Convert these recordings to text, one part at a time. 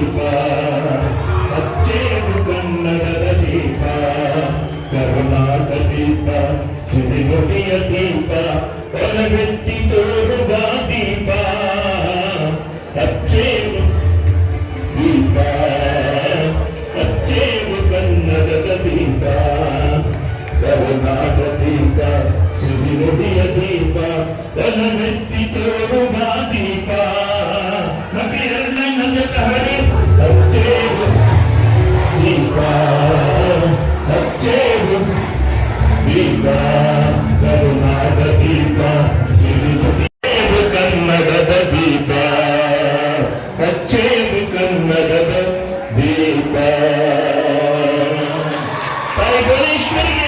ದೀಪ ಅತ್ತೇನು ಕನ್ನಡದ ದೀಪ ಕರುನಾಟ ದೀಪ ಸಿರಿನುಡಿಯ ದೀಪ ಒಲವೆತ್ತಿ ತೋರುವ ದೀಪ ಅತ್ತೇನು ದೀಪ ಅತ್ತೇನು ಕನ್ನಡದ ದೀಪ ಕರುನಾಟ ದೀಪ ಸಿರಿನುಡಿಯ ದೀಪ ಒಲವೆತ್ತಿ ಭುವನೇಶ್ವರಿಗೆ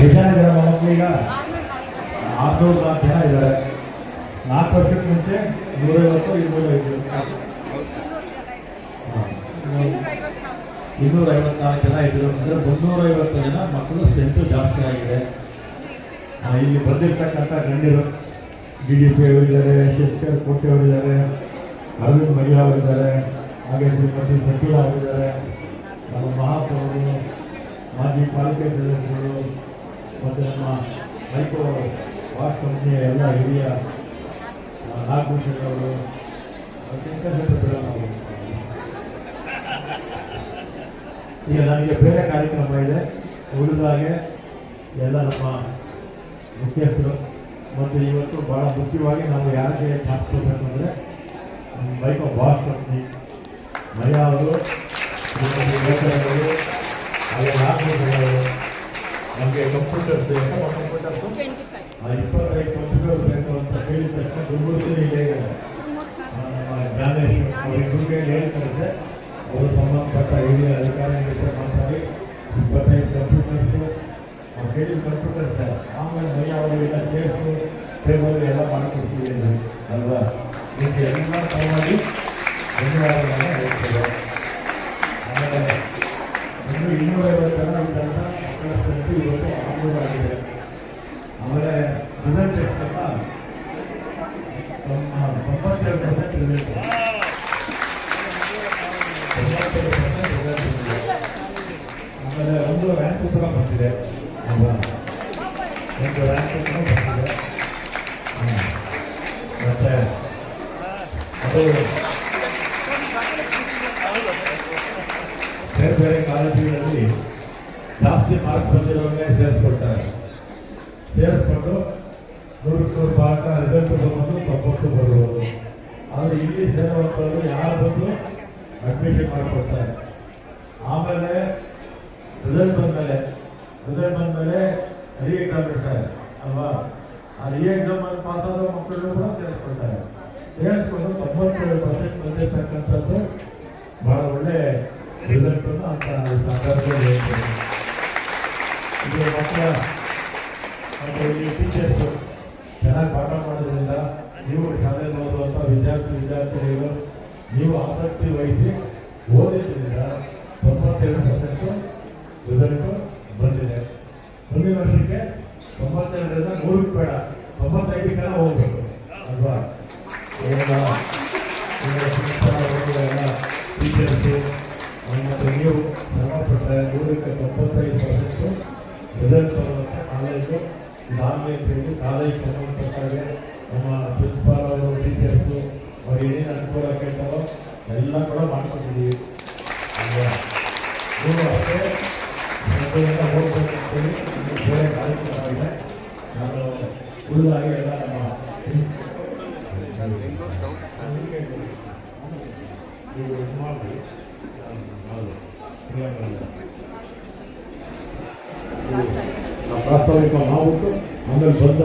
ವಿಜಯನಗರ ಮಕ್ಕಳೀಗ ಆರ್ನೂರು ನಾಲ್ಕು ಜನ ಇದ್ದಾರೆ ನಾಲ್ಕು ವರ್ಷಕ್ಕೆ ಮುಂಚೆ ನೂರೈವತ್ತು ಇನ್ನೂರೈದು ಇನ್ನೂರ ಐವತ್ನಾಲ್ಕು ಜನ ಇದ್ರು ಅಂದರೆ ಮುನ್ನೂರೈವತ್ತು ಜನ ಮಕ್ಕಳು ಸ್ಟ್ರೆಂತು ಜಾಸ್ತಿ ಆಗಿದೆ ಇಲ್ಲಿ ಬಂದಿರ್ತಕ್ಕಂಥ ಗಣ್ಯರು, ಡಿ ಡಿ ಪಿ ಅವರಿದ್ದಾರೆ ಶೇಖರ್ ಕೋಟೆ ಅವರಿದ್ದಾರೆ ಅರವಿಂದ್ ಮಹಿಳಾ ಅವರಿದ್ದಾರೆ ಹಾಗೆ ಶ್ರೀಮತಿ ಸಕೀಲಾ ಅವರಿದ್ದಾರೆ. ನಮ್ಮ ಮಹಾಪೌರರು ಮಾಜಿ ಪಾಲಿಕೆ ಸದಸ್ಯರು ಮತ್ತು ನಮ್ಮ ಮೈಕ್ರೋ ವಾಶ್ ಕಂಪ್ನಿಯ ಎಲ್ಲ ಹಿರಿಯ ಆ, ನಾಗಭೂಷಣ್ ಅವರು ಈಗ ನನಗೆ ಬೇರೆ ಕಾರ್ಯಕ್ರಮ ಇದೆ. ಉಳಿದಾಗೆ ಎಲ್ಲ ನಮ್ಮ ಮುಖ್ಯಸ್ಥರು ಮತ್ತು ಇವತ್ತು ಭಾಳ ಮುಖ್ಯವಾಗಿ ನಾವು ಯಾರಿಗೆ ಅಂದರೆ ಮೈಕೋ ಬಾಸ್ ಕಂಪ್ನಿ ಮಯ ಅವರು. ಅವರು ನಮಗೆ ಕಂಪ್ಯೂಟರ್ಸ್ ಕಂಪ್ಯೂಟರ್ಸು ಇಪ್ಪತ್ತೈದು ಕಂಪ್ಯೂಟರ್ ಬೇಕು ಅಂತ ಹೇಳಿದ ತಕ್ಷಣ ಗುರುಗುರುತು ಇಲ್ಲೇ ಇದೆ ಆ, ನಮ್ಮ ಜ್ಞಾನೇಶ್ ಹೇಳ್ತಾರೆ ಅವರು ಸಂಬಂಧಪಟ್ಟ ಹಿರಿಯ ಅಧಿಕಾರಿಗಳ ಜೊತೆ ಮಾತಾಡಿ ಇಪ್ಪತ್ತೈದು ಕಂಪ್ಯೂಟರ್ಸು ಅವ್ರು ಹೇಳಿದ ಆಮೇಲೆ ಮೈಯ ಅವರಿಗೆಲ್ಲ ಕೇಸು ಟೇಬಲ್ ಎಲ್ಲ ಮಾಡಿಕೊಡ್ತೀವಿ. ಅಲ್ವಾ ಇದಕ್ಕೆ ಎಲ್ಲ ತಗೊಂಡು ಆಮೇಲೆ ಇನ್ನು ಇನ್ನೂರೈವತ್ತು ಜನ ಇದ್ದಂಥ ಮಕ್ಕಳ ಸಂಖ್ಯೆ ಇವತ್ತು ಆರ್ನೂರು ಆಗಿದೆ ಆಮೇಲೆ ರಿಸಲ್ಟ್ ಎಷ್ಟಲ್ಲ ನಮ್ಮ ತೊಂಬತ್ತೆರಡು ಪರ್ಸೆಂಟ್ ರಿಸಲ್ಟ್ ತೊಂಬತ್ತೆರಡು ಪರ್ಸೆಂಟ್ ರಿಸಲ್ಟ್ ಬಂದಿದೆ ಆಮೇಲೆ ಒಂದು ರ್ಯಾಂಕ್ ಕೂಡ ಬಂದಿದೆ ಅಲ್ವಾ ಒಂದು ರ್ಯಾಂಕ್ ಕೂಡ ಬಂದಿದೆ ಹ್ಮ್. ಮತ್ತೆ ಅದು ಬೇರೆ ಬೇರೆ ಕಾಲೇಜುಗಳಲ್ಲಿ ಜಾಸ್ತಿ ಮಾರ್ಕ್ ಬಂದಿರೋರಿಗೆ ಸೇರಿಸ್ಕೊಳ್ತಾರೆ ಸೇರಿಸ್ಕೊಂಡು ನೂರು ನೂರು ಮಾರ್ಕ್ ರಿಸಲ್ಟ್ ಬಂದು ತೊಂಬತ್ತು ಬರ್ಬೋದು ಆದರೆ ಇಲ್ಲಿ ಸೇರುವಂಥವ್ರು ಯಾರು ಬಂದು ಅಡ್ಮಿಷನ್ ಮಾಡಿಕೊಡ್ತಾರೆ. ಆಮೇಲೆ ರಿಸಲ್ಟ್ ಬಂದಮೇಲೆ ರಿಸಲ್ಟ್ ಬಂದಮೇಲೆ ರಿ ಇಡ್ತಾರೆ ಅಲ್ವಾ? ಆ ರಿ ಎಕ್ಸಾಮ್ ಪಾಸ್ ಆದ ಮಕ್ಕಳು ಕೂಡ ಸೇರಿಸ್ಕೊಳ್ತಾರೆ. ಸೇರಿಸ್ಕೊಂಡು ತೊಂಬತ್ತೇಳು ಪರ್ಸೆಂಟ್ ಬಂದಿರ್ತಕ್ಕಂಥದ್ದು ಭಾಳ ಒಳ್ಳೆ ರಿಸಲ್ಟ್ ಅಂತ ಸಂದರ್ಭದಲ್ಲಿ ಹೇಳ್ತೀನಿ. ಇದು ಮಕ್ಕಳ ಮತ್ತು ಇಲ್ಲಿ ಟೀಚರ್ಸು ಚೆನ್ನಾಗಿ ಪಾಠ ಮಾಡೋದ್ರಿಂದ ನೀವು ಶಾಲೆಯಲ್ಲಿ ಓದುವಂಥ ವಿದ್ಯಾರ್ಥಿ ವಿದ್ಯಾರ್ಥಿಗಳು ನೀವು ಆಸಕ್ತಿ ವಹಿಸಿ ಓದಿದ್ದರಿಂದ ತೊಂಬತ್ತೇಳು ಪರ್ಸೆಂಟು ರಿಸಲ್ಟು ಬಂದಿದೆ. ಮುಂದಿನ ವರ್ಷಕ್ಕೆ ತೊಂಬತ್ತೆರಡರಿಂದ ನೂರಕ್ಕೆ ಬೇಡ ತೊಂಬತ್ತೈದಕ್ಕೆ ಹೋಗ್ಬೇಕು. ಅಲ್ವಾ? ಟೀಚರ್ಸು ಮತ್ತು ನೀವು ಶ್ರಮಪಟ್ಟರೆ ನೂರಕ್ಕೆ ತೊಂಬತ್ತೈದು ಪರ್ಸೆಂಟು ರಿಸಲ್ಟ್ ಬರುವಂತೆ ಕಾಲೇಜು ಹೇಳಿ ಕಾಲೇಜ್ ಸಂಬಂಧಪಟ್ಟಾಗೆ ನಮ್ಮ ಪ್ರಿನ್ಸಿಪಾಲ್ ಅವರು ಟೀಚರ್ಸು ಅವ್ರು ಏನೇನು ಅನುಕೂಲ ಕೇಳ್ತಾರೋ ಎಲ್ಲ ಕೂಡ ಮಾಡ್ಕೊಟ್ಟಿದ್ದೀವಿ ನೀವು ಅಷ್ಟೇ ನಾನು ಉಳಿದಾಗಿ ಎಲ್ಲ ನಮ್ಮ ನೀವು ಮಾಡಿ ಪ್ರಾಸ್ತಾವಿಕ ಮಾಡ್ಬಿಟ್ಟು ಆಮೇಲೆ ಬಂದ